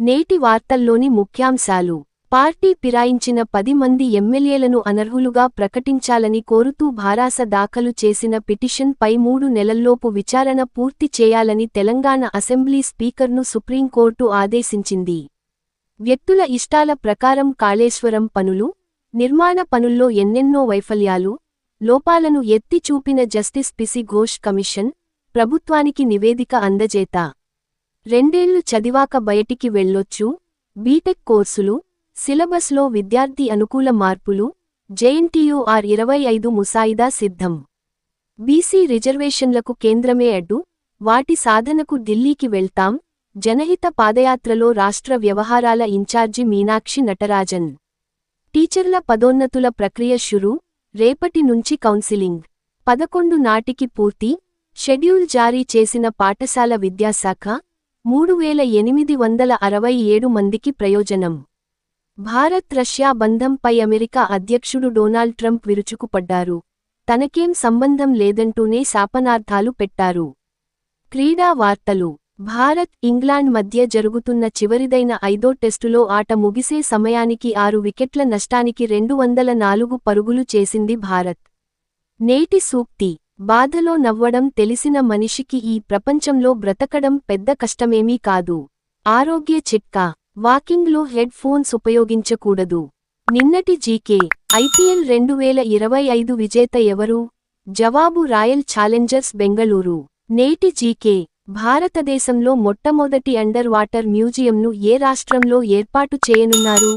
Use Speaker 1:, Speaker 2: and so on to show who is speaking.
Speaker 1: నేటి వార్తల్లోని ముఖ్యాంశాలు. పార్టీ పిరాయించిన పది మంది ఎమ్మెల్యేలను అనర్హులుగా ప్రకటించాలని కోరుతూ భారాస దాఖలు చేసిన పిటిషన్పై మూడు నెలల్లోపు విచారణ పూర్తి చేయాలని తెలంగాణ అసెంబ్లీ స్పీకర్ను సుప్రీంకోర్టు ఆదేశించింది. వ్యక్తుల ఇష్టాల ప్రకారం కాళేశ్వరం పనులు నిర్మాణ పనుల్లో ఎన్నెన్నో వైఫల్యాలు లోపాలను ఎత్తి చూపిన జస్టిస్ పిసి ఘోష్ కమిషన్ ప్రభుత్వానికి నివేదిక అందజేత. రెండేళ్ళు చదివాక బయటికి వెళ్ళొచ్చు బీటెక్ కోర్సులు సిలబస్లో విద్యార్థి అనుకూల మార్పులు జేఎన్టీయూఆర్ ఇరవై ఐదు ముసాయిదా సిద్ధం. బీసీ రిజర్వేషన్లకు కేంద్రమే అడ్డు వాటి సాధనకు ఢిల్లీకి వెళ్తాం జనహిత పాదయాత్రలో రాష్ట్ర వ్యవహారాల ఇన్ఛార్జి మీనాక్షి నటరాజన్. టీచర్ల పదోన్నతుల ప్రక్రియ షురు రేపటి నుంచి కౌన్సిలింగ్. పదకొండు నాటికి పూర్తి షెడ్యూల్ జారీ చేసిన పాఠశాల విద్యాశాఖ మూడు వేల ఎనిమిది వందల అరవై ఏడు మందికి ప్రయోజనం. భారత్ రష్యా బంధంపై అమెరికా అధ్యక్షుడు డొనాల్డ్ ట్రంప్ విరుచుకుపడ్డారు. తనకేం సంబంధం లేదంటూనే శాపనార్థాలు పెట్టారు. క్రీడా వార్తలు. భారత్ ఇంగ్లాండ్ మధ్య జరుగుతున్న చివరిదైన ఐదో టెస్టులో ఆట ముగిసే సమయానికి ఆరు వికెట్ల నష్టానికి రెండు వందల నాలుగు పరుగులు చేసింది భారత్. నేటి సూక్తి. బాధలో నవ్వడం తెలిసిన మనిషికి ఈ ప్రపంచంలో బ్రతకడం పెద్ద కష్టమేమీ కాదు. ఆరోగ్య చిట్కా. వాకింగ్లో హెడ్ ఫోన్స్ ఉపయోగించకూడదు. నిన్నటి జీకే. ఐపీఎల్ రెండు వేల ఇరవై ఐదు విజేత ఎవరు? జవాబు రాయల్ ఛాలెంజర్స్ బెంగళూరు. నేటి జీకే. భారతదేశంలో మొట్టమొదటి అండర్ వాటర్ మ్యూజియంను ఏ రాష్ట్రంలో ఏర్పాటు చేయనున్నారు?